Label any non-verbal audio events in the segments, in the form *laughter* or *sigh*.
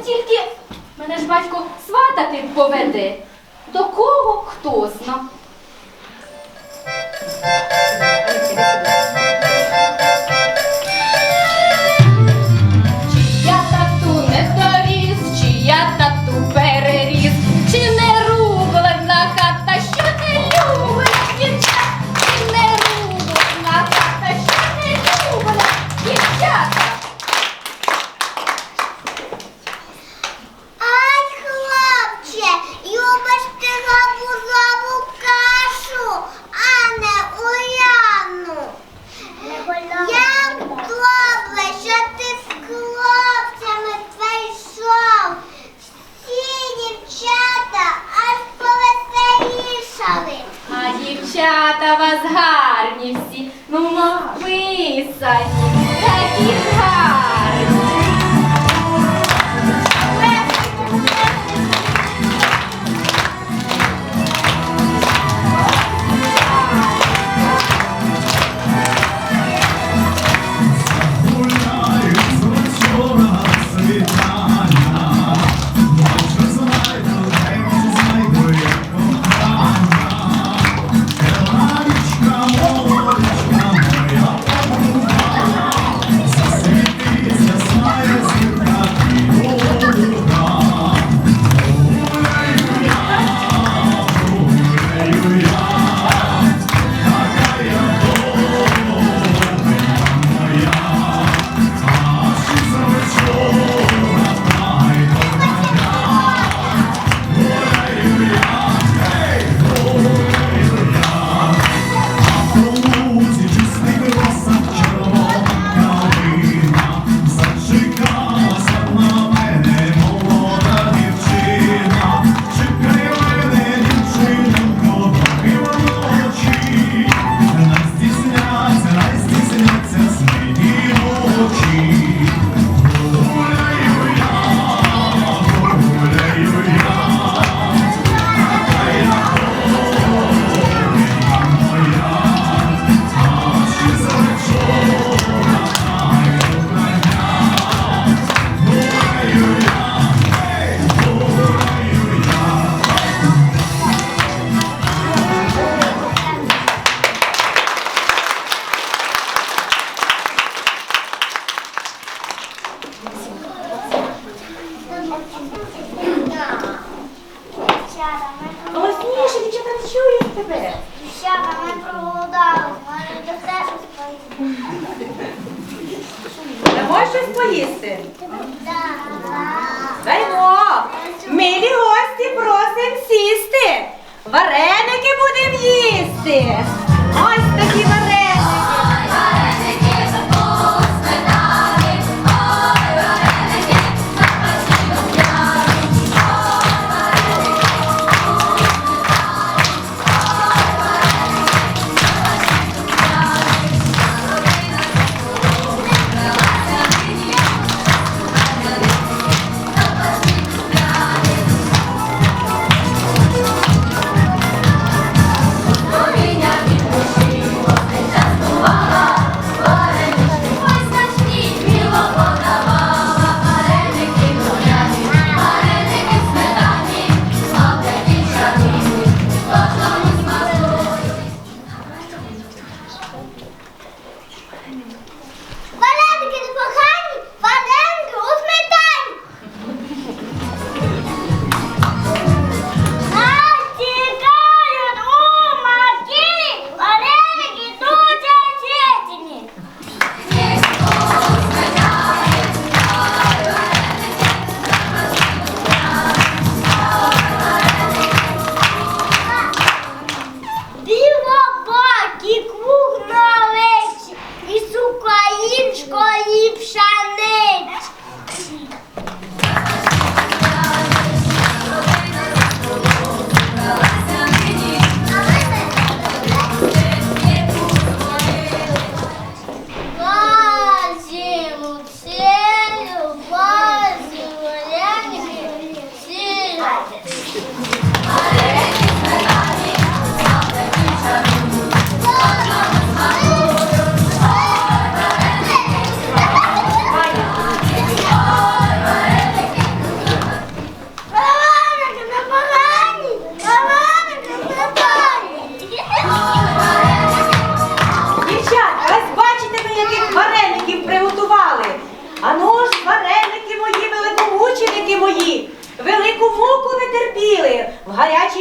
тільки мене ж батько сватати поведе. До кого хто зна. тебе. Дівчата, ми проголодали, може до все щось поїсти. Можеш щось поїсти? Даймо! Милі гості просимо сісти. Вареники будемо їсти. Ось такі вареники.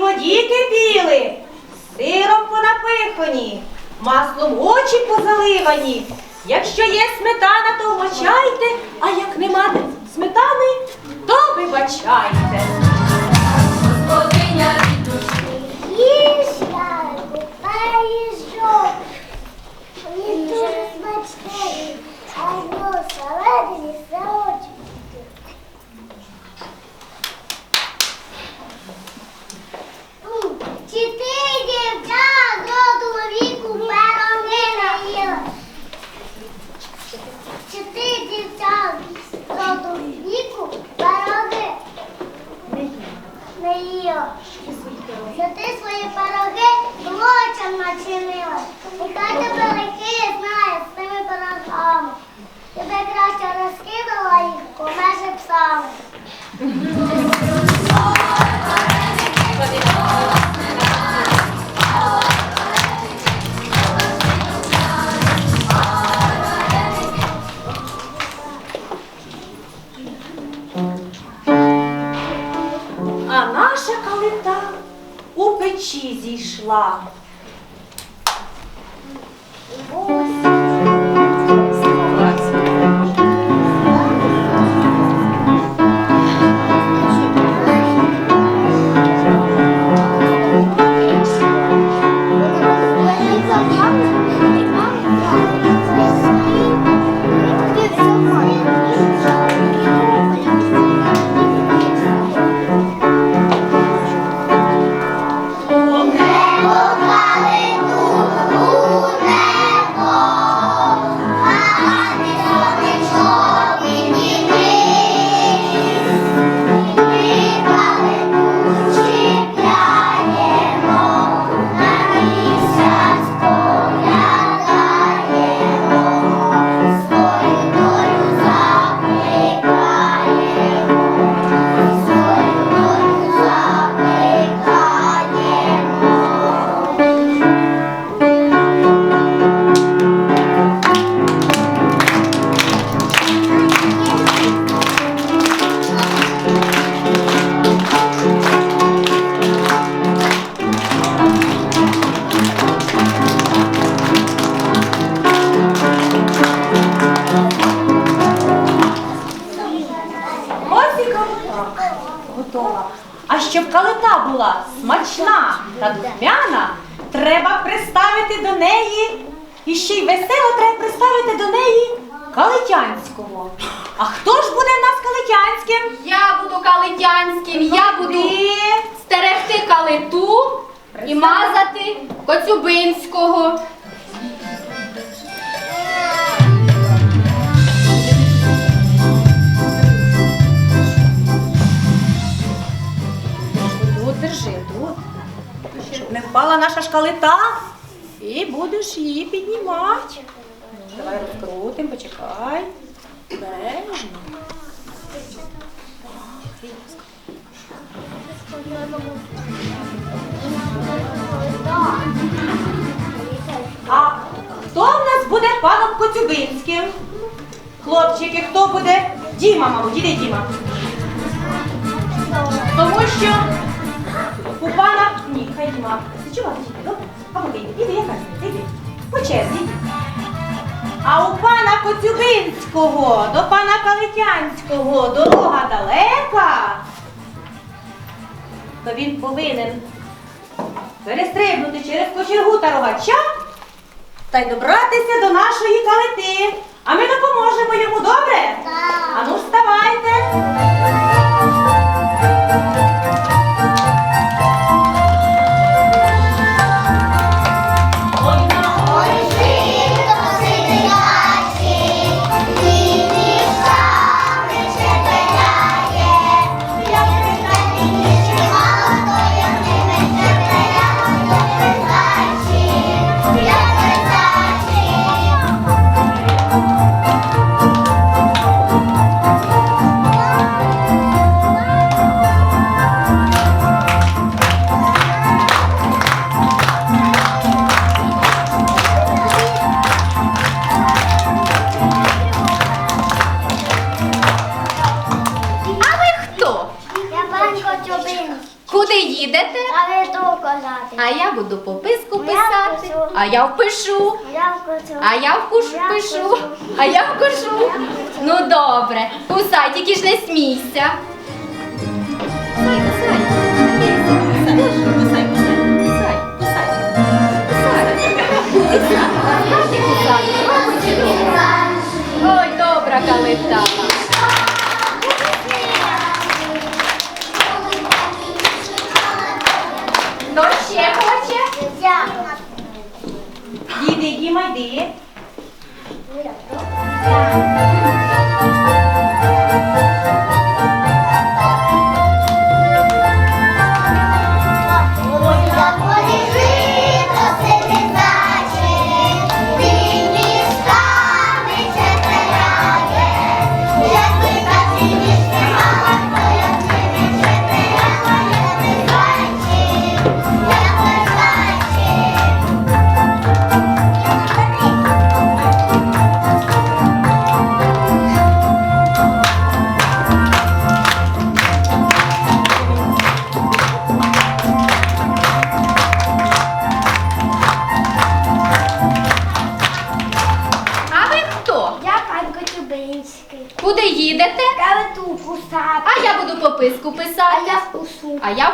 Воді кипіли, сиром понапихані, маслом очі позаливані. Якщо є сметана, то вмочайте, а як нема сметани, то вибачайте. Thank *laughs* you. Готова. А щоб калита була смачна та духмяна, треба приставити до неї. І ще й весело треба приставити до неї калитянського. А хто ж буде в нас калитянським? Я буду калитянським, я буду стерегти калиту і мазати Коцюбинського. Держи, тут. Щоб не впала наша шкалита. І будеш її піднімати. Давай розкрутим, почекай. А хто в нас буде паном Коцюбинським? Хлопчики, хто буде? Діма, мабуть, іди Діма. Тому що у пана ні, хай Діма. Зачувай, добре? А поки йди, іди, яка іди. По черзі. А у пана Коцюбинського, до пана Калитянського дорога далека, то він повинен перестрибнути через кочергу та рогача та й добратися до нашої калити. А ми допоможемо йому, добре? Так. А ну вставайте. Куди їдете? А ви то казати. А я буду пописку писати. А я впишу. Я вкусу. А я вкуш Я пишу. вкушу. А я вкушу. Ну добре. Кусай, тільки ж не смійся. Кусай, кусай. Кусай, кусай, кусай. Кусай, кусай. Кусай. Ой, добра калита. Діди, Діма, йди.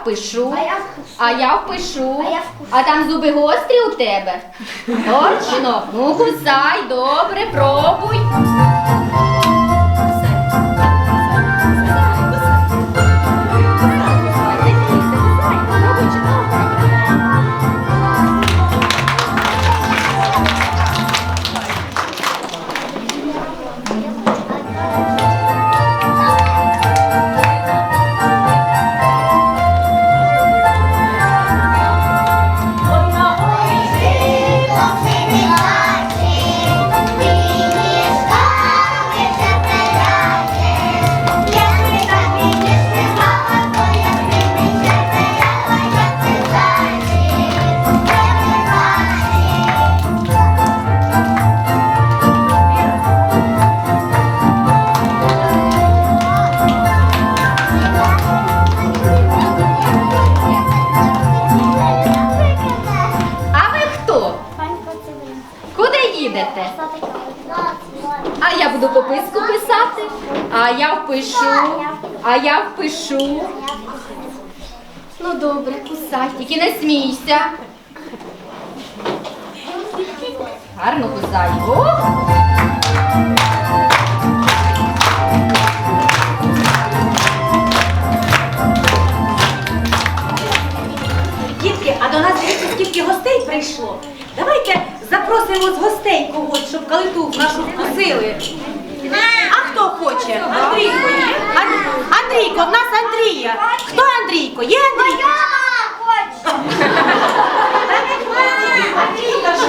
Впишу. А я вкусу. А я впишу. А я вкушу. А там зуби гострі у тебе? Точно. Ну, кусай, добре, пробуй. Впишу. Ну добре, кусай, тільки не смійся. Гарно кусай. Дітки, а до нас дивіться, скільки гостей прийшло. Давайте запросимо з гостей когось, щоб калиту нашу вкусили. Хто хоче? Андрійко є? Андрійко, в нас Андрія. Хто Андрійко? Є Андрійко? *laughs* Андрійка ж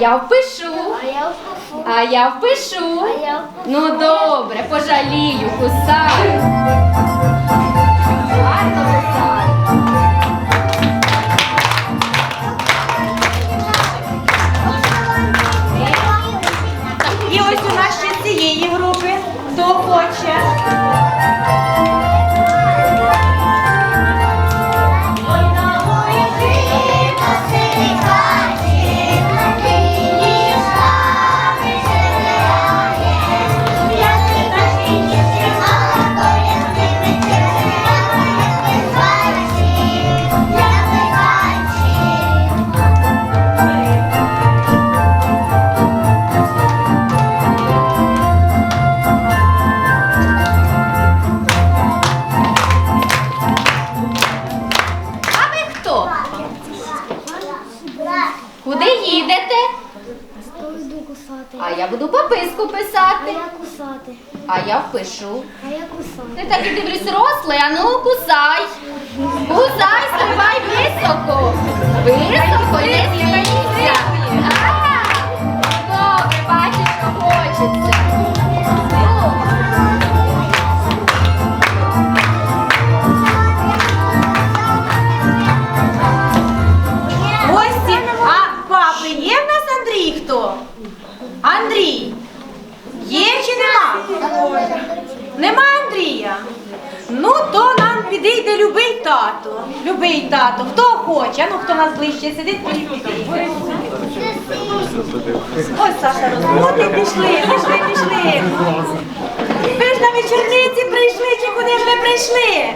А я впишу. А я впишу. Ну добре, пожалію, кусай. show. Aí eu com sono. Você tá пішли, пішли, пішли. Ви ж на вечірниці, прийшли, чи куди ж ви прийшли?